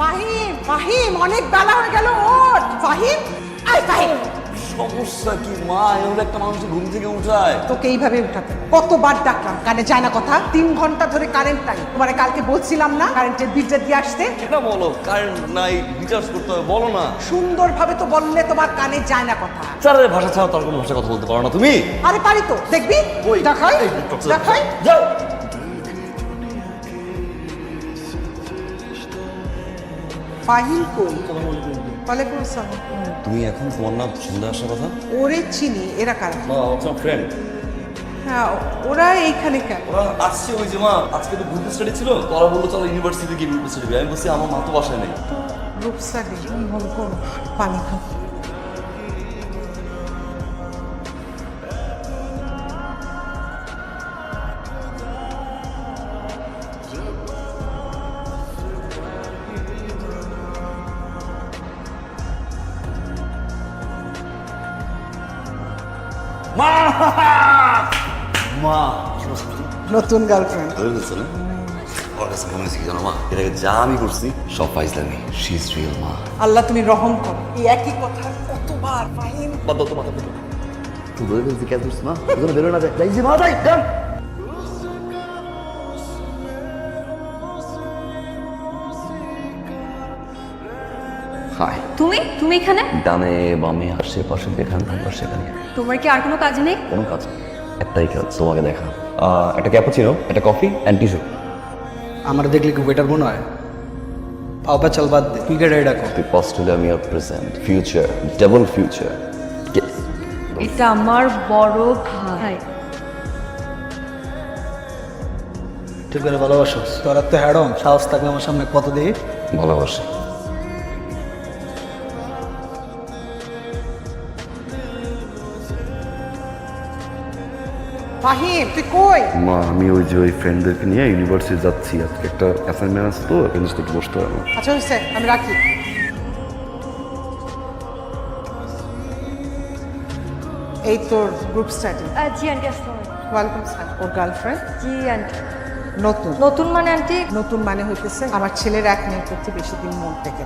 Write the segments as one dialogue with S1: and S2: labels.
S1: ফাহিম ফাহিম অনেক বেলা হয়ে গেল ওঠ ফাহিম। আয় ফাহিম।
S2: সমস্যা কি মা? এভাবে একটা মানুষ ঘুম থেকে উঠায়।
S1: তোকে এইভাবে উঠাতে। কতবার ডাকলাম কানে যায় না কথা। তিন ঘণ্টা ধরে কারেন্ট নাই। তোমারে কালকে বলছিলাম না কারেন্টের বিলটা দিয়ে আসতে
S2: এটা বলো কারেন্ট নাই রিচার্জ করতে হবে বলো না।
S1: সুন্দরভাবে তো বললে তোমার কানে যায় না কথা।
S2: স্যারের ভাষা ছাড়া তার কোনো ভাষা কথা বলতে পারো না। তুমি?
S1: আরে পারি তো দেখবি? দেখাই দেখাই।
S2: যাও।
S1: ফাহিম কই? ওয়ালাইকুম আসসালাম
S2: তুমি এখন তোমার নাম সন্ধ্যা আসার কথা?
S1: ওরে চিনি এরা কারা?
S2: ফ্রেন্ড
S1: হ্যাঁ ওরা এইখানে কেন?
S2: ওরা আসছে ওই যে মা আজকে তো গ্রুপ স্টাডি ছিল ওরা বলল চলো ইউনিভার্সিটি গিয়ে গ্রুপ স্টাডি আমি বলছি আমার মা তো বাসায় নেই।
S1: রূপসাদি মনে করো পানি খাও।
S2: মা! মা
S1: নতুন গার্লফ্রেন্ড
S2: ধরে ফেলছো না? ওর কাছে মনে হয়েছে কি জানো মা? এটাকে যা আমি করছি সব ফাইজলামি। শি ইজ রিয়েল মা।
S1: আল্লাহ তুমি রহম করো। এই একই কথা কতবার ফাহিম।
S2: বাদ দাও তো মাথা থেকে তুই কেন করছিস মা? ওখানে বেরো না যায় যাই যে মা যাই
S3: তুমি? তুমি এখানে?
S2: ডানে বামে আশেপাশে যেখানে থাকবার সেখানে
S3: তোমার কি আর কোনো কাজ নেই?
S2: কোনো কাজ নেই। একটাই কাজ তোমাকে দেখা। আহ, একটা ক্যাপাচিনো একটা কফি অ্যান্ড টিস্যু
S4: আমার দেখলে কি ওয়েটার মনে হয়? পাও পা চল বাদ দে। তুই কেটে এটা কর
S2: পাস্ট হলে আমি আর প্রেজেন্ট ফিউচার ডাবল ফিউচার
S3: এটা আমার বড় ভাই।
S4: ঠিক করে ভালোবাসো। তোর তো হ্যাডম সাহস থাকলে আমার সামনে কত দিয়ে
S2: ভালোবাসি।
S1: ফাহিম তুই কই?
S2: মা আমি ওই যে ওই ফ্রেন্ডদেরকে নিয়ে ইউনিভার্সিটি যাচ্ছি। আজকে একটা অ্যাসাইনমেন্ট আছে তো এখানে একটু বসতে হবে আমার।
S1: আচ্ছা হয়েছে আমি রাখি। এই তোর গ্রুপ স্টাডি
S3: জি আন্টি আসসালাম
S1: ওয়েলকাম স্যার ওর গার্লফ্রেন্ড
S3: জি আন্টি।
S1: নতুন?
S3: নতুন মানে আন্টি?
S1: নতুন মানে হইতেছে আমার ছেলের এক মেয়ের প্রতি বেশি দিন মন থেকে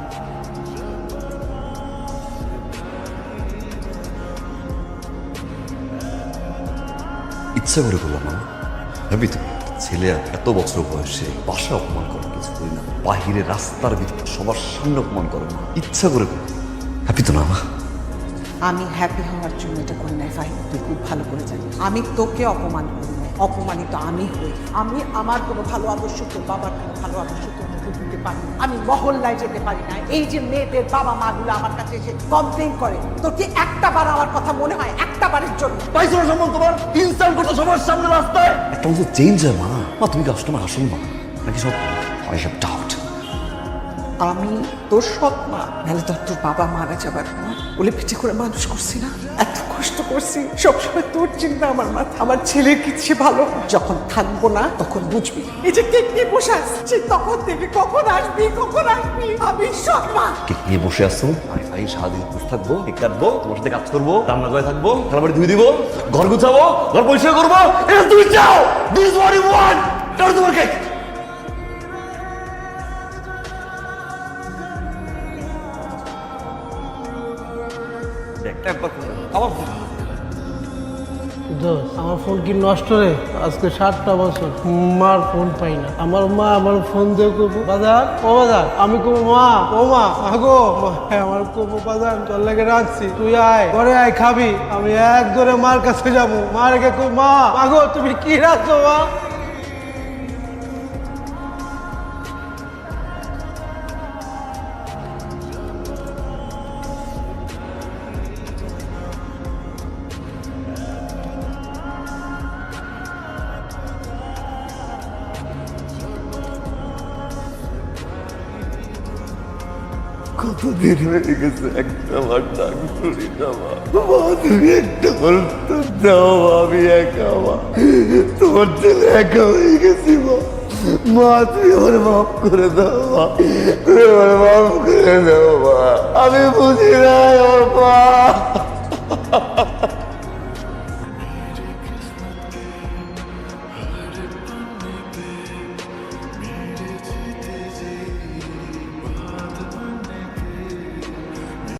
S2: ইচ্ছা করে করলাম না ভাবি তো ছেলে এত বছর বয়সে বাসা অপমান করে কিছু করি না, বাহিরে রাস্তার ভিতরে সবার সামনে অপমান করে না ইচ্ছা করে হ্যাপি তো না, মা?
S1: আমি হ্যাপি হওয়ার জন্য এটা করি নাই, ফাহিম, তুই খুব ভালো করে জানি আমি তোকে অপমান করি নাই, অপমানিত আমি হই। আমি আমার কোনো ভালো আদর্শ, তোর বাবার কোনো ভালো আদর্শ, তোর মধ্যে দিতে পারি। আমি মহল্লায় যেতে পারি না। এই যে মেয়েদের বাবা মাগুলো আমার কাছে এসে কমপ্লেন করে তোর কি একটা বার আমার কথা মনে হয়? একটা বারের জন্য।
S2: পাইছো না সম্মান তোমার? ইনসাল্ট করছ সবার সামনে রাস্তায়? একটা চেঞ্জ হয় মা। মা তুমি কাস্টমার আসল মা। নাকি সব আই হ্যাভ ডাউট
S1: আমি তোর সৎ মা। নাহলে তো তোর বাবা মারা যাবার পর বলে পিঠে করে মানুষ করছি না। এত কষ্ট করছি। সবসময় তোর চিন্তা আমার মাথা আমার ছেলের কিছু ভালো? যখন থাকব না, তখন বুঝবি। এই যে কেক নিয়ে বসে আসছি তখন থেকে কখন আসবি কখন আসবি। আমি সৎ মা।
S2: কেক নিয়ে বসে আসছো আমি ভাই, সারাদিন বসে থাকব, কেক কাটবো, তোমার সাথে কাজ করব, রান্না করে থাকব খেলাবাড়ি ধুয়ে দিবো, ঘর গুছাবো, ঘর পরিষ্কার করব। এটা তুমি চাও দিস ওয়াট ইউ ওয়ান্ট তোমার কেক দেখ, একবার
S5: দোষ আমার ফোন কি নষ্ট রে? আজকে সাতটা বছর, মার ফোন পাই না। আমার মা আমার ফোন দিয়ে করব বাজার, ও বাজার, আমি কবো মা, ও মা আগো আমার কবো বাজার, তোর লেগে রাখছি, তুই আয়, ঘরে আয়, খাবি, আমি এক ধরে মার কাছে যাব। মা রেখে কই, মা আগো তুমি কি রাখছো, মা?
S2: কতদিন হয়ে গেছে একটা বার ডাক শুনি না মা। তুমি একটা বার তো দাও, আমি একা মা। তোমার ছেলে একা হয়ে গেছি মা। মা, তুমি আমার মাফ করে দাও মা। তুমি আমার মাফ করে দাও মা। আমি বুঝি না, মা।